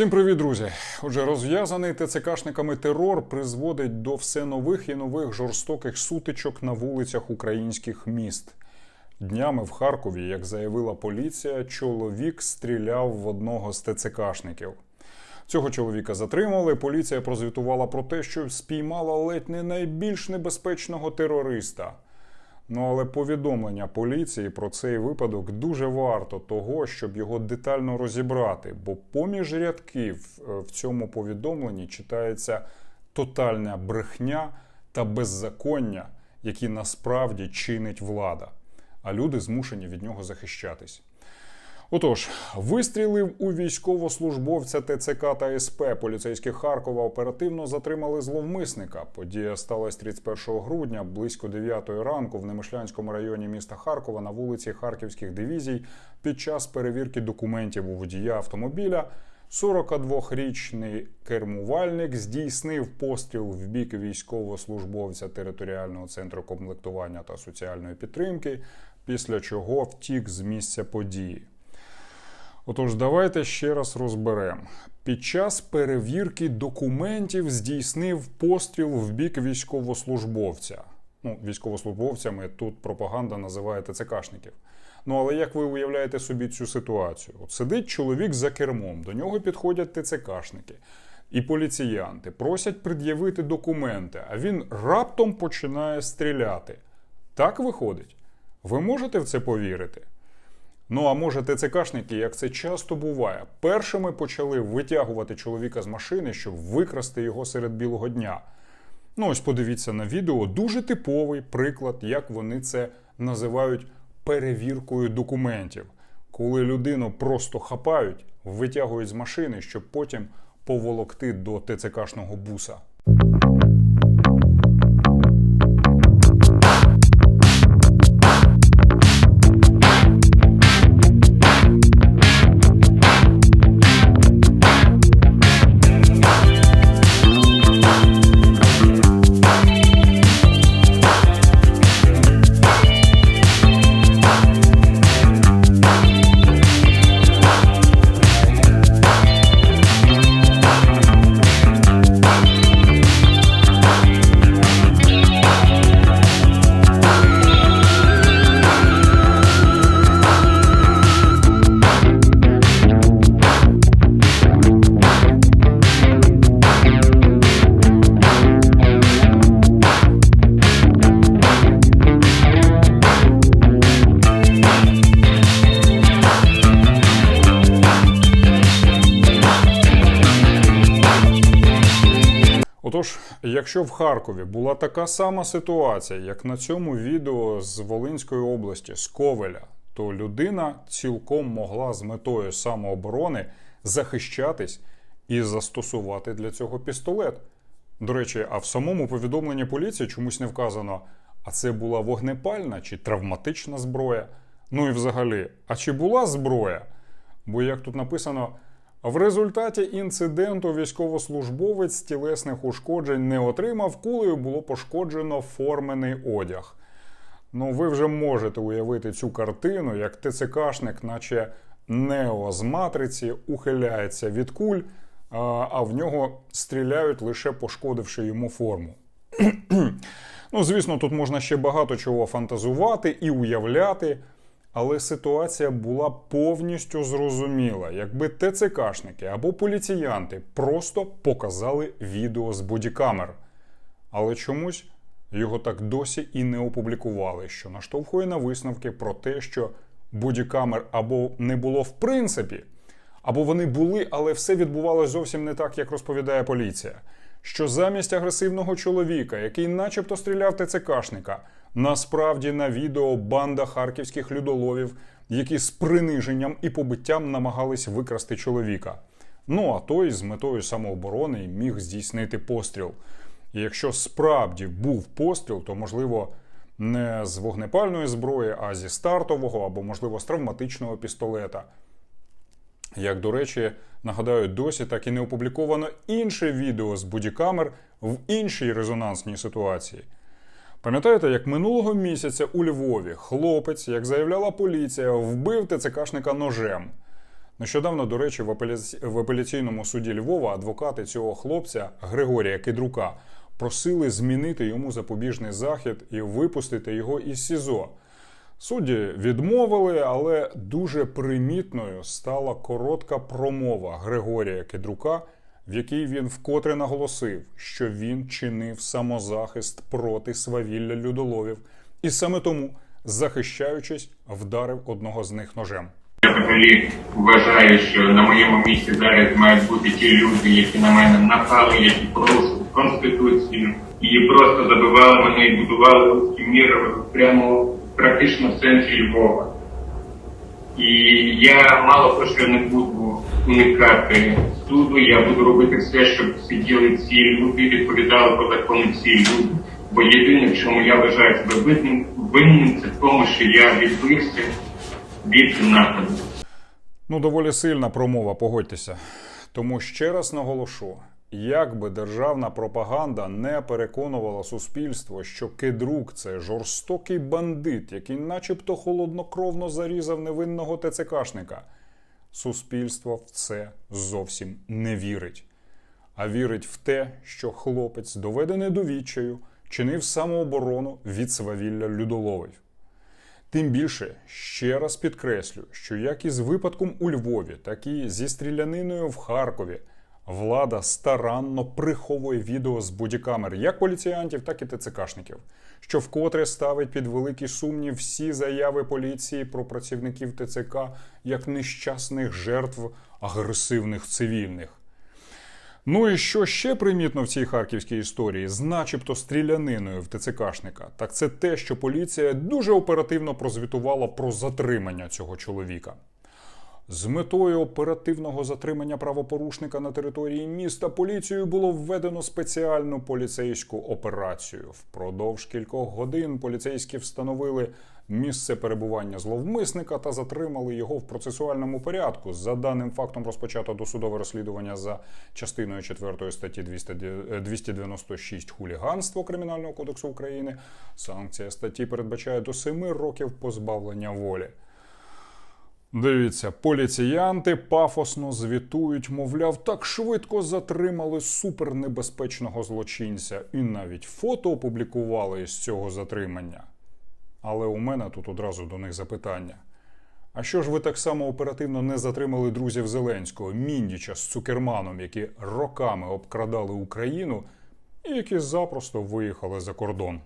Всім привіт, друзі! Отже, розв'язаний ТЦКшниками терор призводить до все нових і нових жорстоких сутичок на вулицях українських міст. Днями в Харкові, як заявила поліція, чоловік стріляв в одного з ТЦКшників. Цього чоловіка затримали. Поліція прозвітувала про те, що спіймала ледь не найбільш небезпечного терориста. Ну але повідомлення поліції про цей випадок дуже варто того, щоб його детально розібрати, бо поміж рядків е, в цьому повідомленні читається тотальна брехня та беззаконня, які насправді чинить влада, а люди змушені від нього захищатись. Отож, вистрілив у військовослужбовця ТЦК та СП. Поліцейські Харкова оперативно затримали зловмисника. Подія сталася 31 грудня близько 9 ранку в Немишлянському районі міста Харкова на вулиці Харківських дивізій під час перевірки документів у водія автомобіля. 42-річний кермувальник здійснив постріл в бік військовослужбовця територіального центру комплектування та соціальної підтримки, після чого втік з місця події. Отож, давайте ще раз розберемо. Під час перевірки документів здійснив постріл в бік військовослужбовця. Ну, військовослужбовцями тут пропаганда називає ТЦКшників. Ну, але як ви уявляєте собі цю ситуацію? От сидить чоловік за кермом, до нього підходять ТЦКшники і поліціянти, просять пред'явити документи, а він раптом починає стріляти. Так виходить? Ви можете в це повірити? Ну а може ТЦКшники, як це часто буває, першими почали витягувати чоловіка з машини, щоб викрасти його серед білого дня. Ну, ось подивіться на відео. Дуже типовий приклад, як вони це називають перевіркою документів, коли людину просто хапають, витягують з машини, щоб потім поволокти до ТЦКшного буса. Якщо в Харкові була така сама ситуація, як на цьому відео з Волинської області, з Ковеля, то людина цілком могла з метою самооборони захищатись і застосувати для цього пістолет. До речі, а в самому повідомленні поліції чомусь не вказано, а це була вогнепальна чи травматична зброя. Ну і взагалі, а чи була зброя? Бо як тут написано. В результаті інциденту військовослужбовець тілесних ушкоджень не отримав, кулею було пошкоджено формений одяг. Ну, ви вже можете уявити цю картину, як ТЦКшник, наче Нео з матриці, ухиляється від куль, а- в нього стріляють лише пошкодивши йому форму. ну, звісно, тут можна ще багато чого фантазувати і уявляти. Але ситуація була повністю зрозуміла, якби ТЦКшники або поліціянти просто показали відео з бодікамер. Але чомусь його так досі і не опублікували, що наштовхує на висновки про те, що бодікамер або не було в принципі, або вони були, але все відбувалося зовсім не так, як розповідає поліція. Що замість агресивного чоловіка, який начебто стріляв ТЦКшника, насправді на відео банда харківських людоловів, які з приниженням і побиттям намагались викрасти чоловіка. Ну а той з метою самооборони міг здійснити постріл. І якщо справді був постріл, то можливо не з вогнепальної зброї, а зі стартового або, можливо, з травматичного пістолета. Як до речі, нагадаю, досі так і не опубліковано інше відео з бодікамер в іншій резонансній ситуації. Пам'ятаєте, як минулого місяця у Львові хлопець, як заявляла поліція, вбив ТЦКшника ножем. Нещодавно, до речі, в, апеляці... в апеляційному суді Львова адвокати цього хлопця Григорія Кидрука просили змінити йому запобіжний захід і випустити його із СІЗО. Судді відмовили, але дуже примітною стала коротка промова Григорія Кедрука, в якій він вкотре наголосив, що він чинив самозахист проти свавілля людоловів, і саме тому, захищаючись, вдарив одного з них ножем. Я взагалі вважаю, що на моєму місці зараз мають бути ті люди, які на мене напали, які порушили конституцію, і просто забивали мене і будували руський мір прямо практично в центрі Львова. І я мало того, що не буду уникати суду, я буду робити все, щоб сиділи ці люди, відповідали по закону ці люди. Бо єдине, в чому я вважаю себе винним, винним, це в тому, що я відбився від нападу. Ну, доволі сильна промова, погодьтеся. Тому ще раз наголошу: як би державна пропаганда не переконувала суспільство, що Кедрук це жорстокий бандит, який начебто холоднокровно зарізав невинного ТЦКшника, суспільство в це зовсім не вірить. А вірить в те, що хлопець, доведений до відчаю, чинив самооборону від свавілля людоловів. Тим більше ще раз підкреслю, що як і з випадком у Львові, так і зі стріляниною в Харкові, влада старанно приховує відео з бодікамер як поліціянтів, так і ТЦКшників, що вкотре ставить під великий сумнів всі заяви поліції про працівників ТЦК як нещасних жертв агресивних цивільних. Ну і що ще примітно в цій харківській історії начебто стріляниною в ТЦКшника, так це те, що поліція дуже оперативно прозвітувала про затримання цього чоловіка. З метою оперативного затримання правопорушника на території міста поліцією було введено спеціальну поліцейську операцію. Впродовж кількох годин поліцейські встановили місце перебування зловмисника та затримали його в процесуальному порядку. За даним фактом розпочато досудове розслідування за частиною 4 статті 200 296 хуліганство Кримінального кодексу України. Санкція статті передбачає до 7 років позбавлення волі. Дивіться, поліціянти пафосно звітують, мовляв, так швидко затримали супернебезпечного злочинця і навіть фото опублікували із цього затримання. Але у мене тут одразу до них запитання. А що ж ви так само оперативно не затримали друзів Зеленського, Міндіча з Цукерманом, які роками обкрадали Україну і які запросто виїхали за кордон?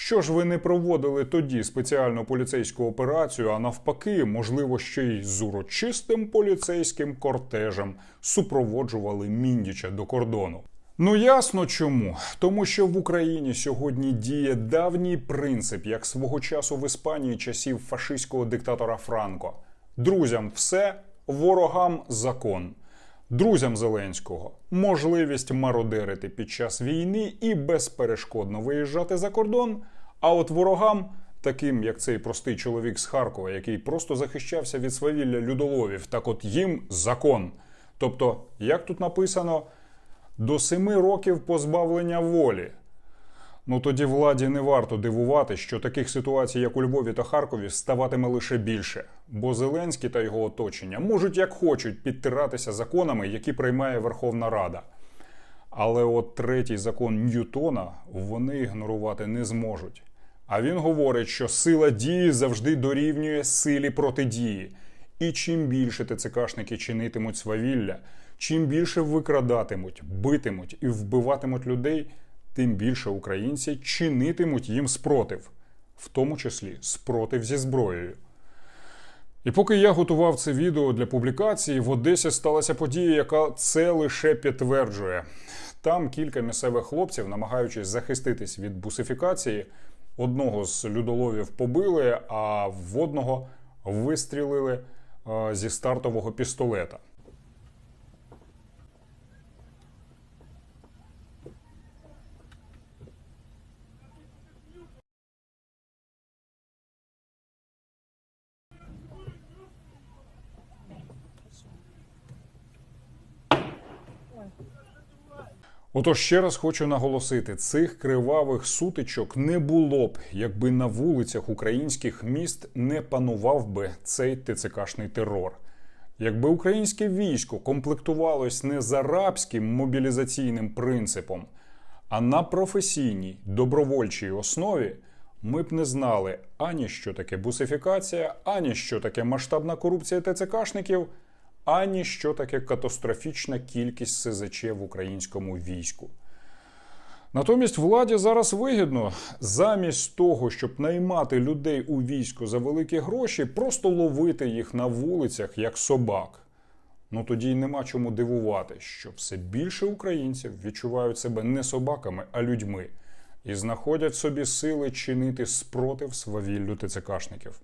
Що ж ви не проводили тоді спеціальну поліцейську операцію, а навпаки, можливо, ще й з урочистим поліцейським кортежем супроводжували Міндіча до кордону? Ну ясно чому. Тому що в Україні сьогодні діє давній принцип, як свого часу в Іспанії часів фашистського диктатора Франко: друзям все, ворогам закон. Друзям Зеленського можливість мародерити під час війни і безперешкодно виїжджати за кордон. А от ворогам, таким як цей простий чоловік з Харкова, який просто захищався від свавілля людоловів, так от їм закон. Тобто, як тут написано, до семи років позбавлення волі. Ну тоді владі не варто дивувати, що таких ситуацій, як у Львові та Харкові, ставатиме лише більше, бо Зеленський та його оточення можуть як хочуть підтиратися законами, які приймає Верховна Рада. Але от третій закон Ньютона вони ігнорувати не зможуть. А він говорить, що сила дії завжди дорівнює силі протидії. І чим більше ТЦКшники чинитимуть свавілля, чим більше викрадатимуть, битимуть і вбиватимуть людей, тим більше українці чинитимуть їм спротив, в тому числі спротив зі зброєю. І поки я готував це відео для публікації, в Одесі сталася подія, яка це лише підтверджує. Там кілька місцевих хлопців, намагаючись захиститись від бусифікації, одного з людоловів побили, а в одного вистрілили е, зі стартового пістолета. Отож, ще раз хочу наголосити: цих кривавих сутичок не було б, якби на вулицях українських міст не панував би цей ТЦКшний терор. Якби українське військо комплектувалось не за рабським мобілізаційним принципом, а на професійній добровольчій основі, ми б не знали ані що таке бусифікація, ані що таке масштабна корупція ТЦКшників, ані що таке катастрофічна кількість СЗЧ в українському війську. Натомість владі зараз вигідно замість того, щоб наймати людей у військо за великі гроші, просто ловити їх на вулицях як собак. Ну тоді й нема чому дивувати, що все більше українців відчувають себе не собаками, а людьми і знаходять собі сили чинити спротив свавіллю ТЦКшників.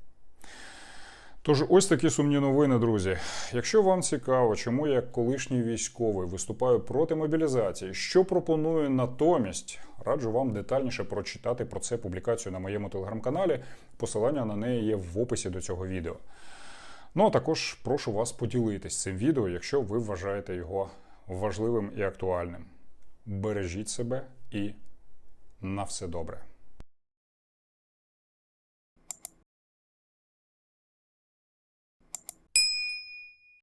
Тож ось такі сумні новини, друзі. Якщо вам цікаво, чому я як колишній військовий виступаю проти мобілізації, що пропоную натомість, раджу вам детальніше прочитати про це публікацію на моєму телеграм-каналі. Посилання на неї є в описі до цього відео. Ну а також прошу вас поділитись цим відео, якщо ви вважаєте його важливим і актуальним. Бережіть себе і на все добре.